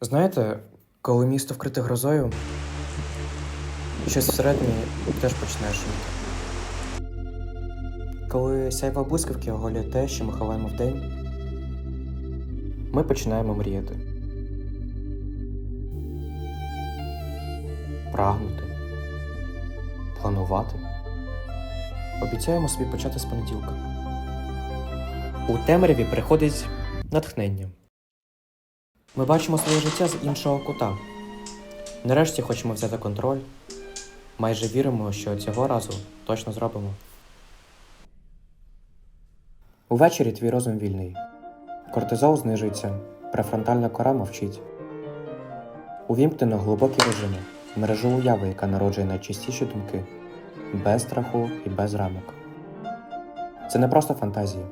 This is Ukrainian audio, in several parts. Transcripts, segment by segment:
Знаєте, коли місто вкрите грозою, щось всередині теж починає шуміти. Коли сяйва блискавки оголює те, що ми ховаємо вдень, ми починаємо мріяти. Прагнути. Планувати. Обіцяємо собі почати з понеділка. У темряві приходить натхнення. Ми бачимо своє життя з іншого кута. Нарешті хочемо взяти контроль. Майже віримо, що цього разу точно зробимо. Увечері твій розум вільний. Кортизол знижується, префронтальна кора мовчить. Увімкнено глибокі режими, мережу уяви, яка народжує найчистіші думки, без страху і без рамок. Це не просто фантазії,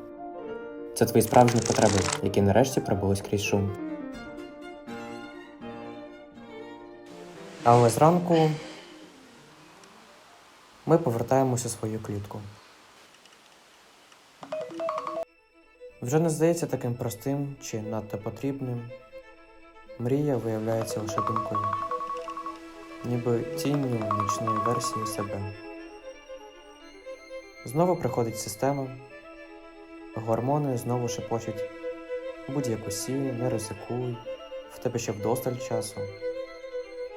це твої справжні потреби, які нарешті пробулись крізь шум. Але зранку ми повертаємося в свою клітку. Вже не здається таким простим чи надто потрібним. Мрія виявляється лише думкою, ніби тінню нічної версії себе. Знову приходить система, гормони знову шепочуть будь-яку сі, не ризикуй, в тебе ще вдосталь часу.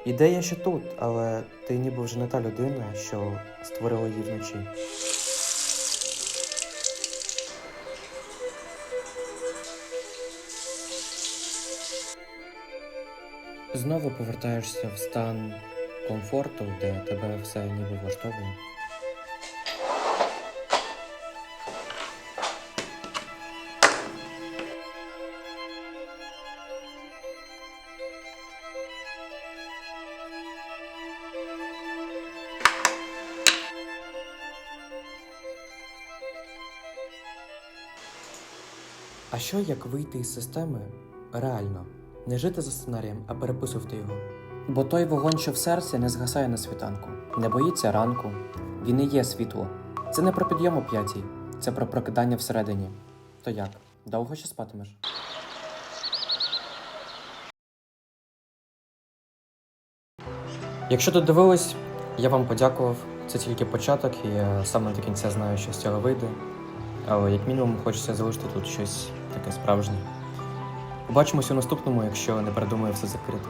Ідея ще тут, але ти ніби вже не та людина, що створила її вночі. Знову повертаєшся в стан комфорту, де тебе все ніби влаштовує. А що як вийти із системи реально? Не жити за сценарієм, а переписувати його. Бо той вогонь, що в серці, не згасає на світанку, не боїться ранку. Він і є світло. Це не про підйом о п'ятій, це про прокидання всередині. То як? Довго ще спатимеш? Якщо додивились, я вам подякував. Це тільки початок, і я саме до кінця знаю, що з цього вийде. Але як мінімум хочеться залишити тут щось таке справжнє. Побачимось у наступному, якщо не передумаю все закрити.